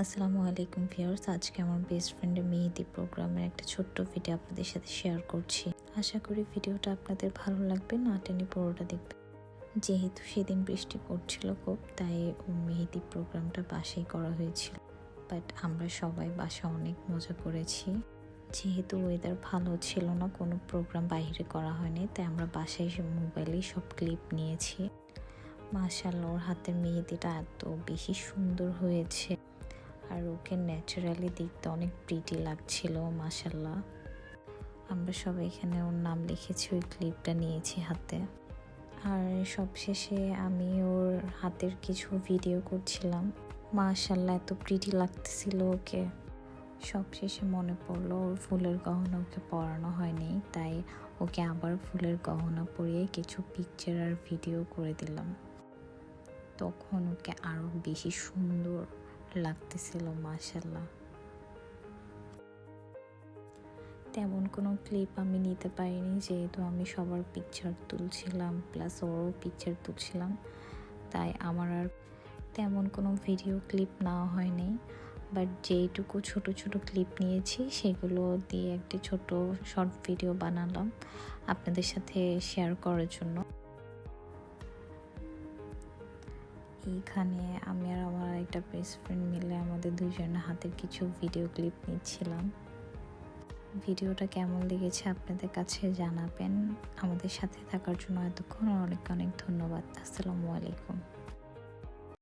আসসালামু আলাইকুম ভিউয়ার্স। আজকে আমার বেস্ট ফ্রেন্ডের মেহেদি প্রোগ্রামের একটা ছোট্ট ভিডিও আপনাদের সাথে শেয়ার করছি। আশা করি ভিডিওটা আপনাদের ভালো লাগবে, না টেনে পুরোটা দেখবে যেহেতু সেদিন বৃষ্টি পড়ছিল খুব, তাই মেহেদি প্রোগ্রামটা বাসায় করা হয়েছিল। বাট আমরা সবাই বাসা অনেক মজা করেছি। যেহেতু ওয়েদার ভালো ছিল না, কোনো প্রোগ্রাম বাইরে করা হয়নি, তাই আমরা বাসায় মোবাইলেই সব ক্লিপ নিয়েছি। মাশাল্লাহ ওর হাতের মেহেদিটা এত বেশি সুন্দর হয়েছে। আর ওকে ন্যাচারালি দেখতে অনেক প্রিটি লাগছিল মাশাল্লাহ আমরা সবাই এখানে ওর নাম লিখেছি, ওই ক্লিপটা নিয়েছি হাতে। আর সবশেষে আমি ওর হাতের কিছু ভিডিও করছিলাম। মাশাল্লাহ এত প্রিটি লাগতেছিল ওকে। সবশেষে মনে পড়ল ওর ফুলের গহনা ওকে পরানো হয়নি, তাই ওকে আবার ফুলের গহনা পরিয়ে কিছু পিকচার আর ভিডিও করে দিলাম। তখন ওকে আরও বেশি সুন্দর লাগতেছিল মাশাল্লাহ তেমন কোনো ক্লিপ আমি নিতে পারিনি, যেহেতু আমি সবার পিকচার তুলছিলাম প্লাস ওরও পিকচার তুলছিলাম, তাই আমার আর তেমন কোনো ভিডিও ক্লিপ নেওয়া হয়নি। বাট যেইটুকু ছোট ছোট ক্লিপ নিয়েছি, সেগুলো দিয়ে একটি ছোট শর্ট ভিডিও বানালাম আপনাদের সাথে শেয়ার করার জন্য। এইখানে আমি আর আমার একটা বেস্ট ফ্রেন্ড মিলে আমাদের দুজনের হাতের কিছু ভিডিও ক্লিপ নিচ্ছিলাম। ভিডিওটা কেমন লেগেছে আপনাদের কাছে জানাবেন। আমাদের সাথে থাকার জন্য এতক্ষণ অনেক অনেক ধন্যবাদ। আসসালামু আলাইকুম।